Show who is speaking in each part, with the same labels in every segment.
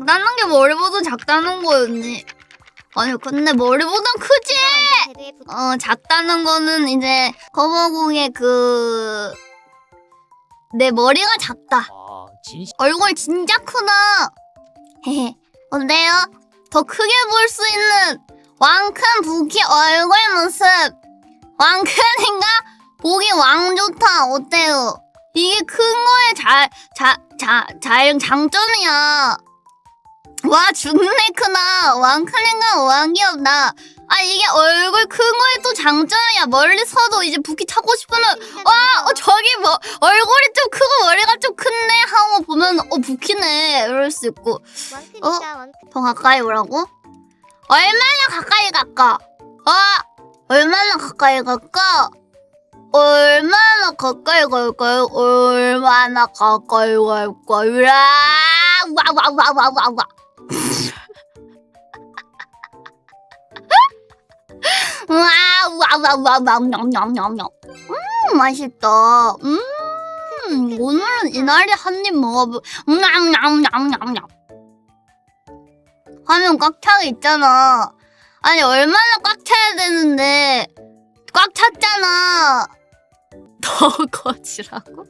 Speaker 1: 작다는 게 머리보다 작다는 거였니? 아니 근데 머리보다 크지? 어 작다는 거는 이제 거버공의 그... 내 머리가 작다
Speaker 2: 아, 진심
Speaker 1: 얼굴 진짜 크다 헤헤 어때요? 더 크게 볼 수 있는 왕큰 부키 얼굴 모습 왕큰인가? 보기 왕 좋다 어때요? 이게 큰 거의 자, 자, 자, 자, 장점이야 와 존내 크다 왕큰인가 왕 귀엽다 아 이게 얼굴 큰 거에 또 장점이야 멀리서도 이제 부키 찾고 싶으면 와 어, 저기 뭐 얼굴이 좀 크고 머리가 좀 큰데 하고 보면 어 부키네 이럴 수 있고
Speaker 3: 왕크
Speaker 1: 더 가까이 오라고? 얼마나 가까이 갈까? 아 얼마나 가까이 갈까? 얼마나 가까이 갈까요? 얼마나 가까이 갈까요? 와와와와와와 와와와와와 냠냠냠냠. 음 맛있다. 음 오늘은 이날에 한입 먹어보 냠냠냠냠냠. 화면 꽉 차게 있잖아. 아니 얼마나 꽉 차야 되는데. 꽉 찼잖아. 더 커지라고?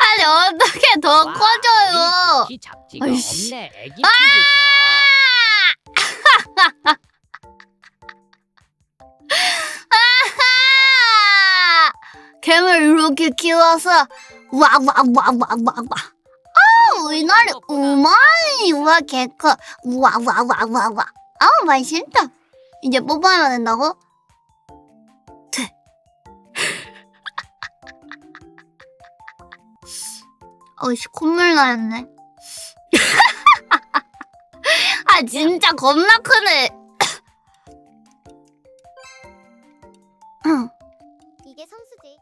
Speaker 1: 아니 어떻게 더
Speaker 2: 와,
Speaker 1: 커져요? 아이씨. 아! 개를 이렇게 키워서 와와와와와와. 아 이날에 우마이 와 개커. 와와와와와. 아 맛있다. 이제 뽑아야 된다고? 돼 어이씨 콧물 나였네. 아 진짜 겁나 크네. 응.
Speaker 3: 이게 성수지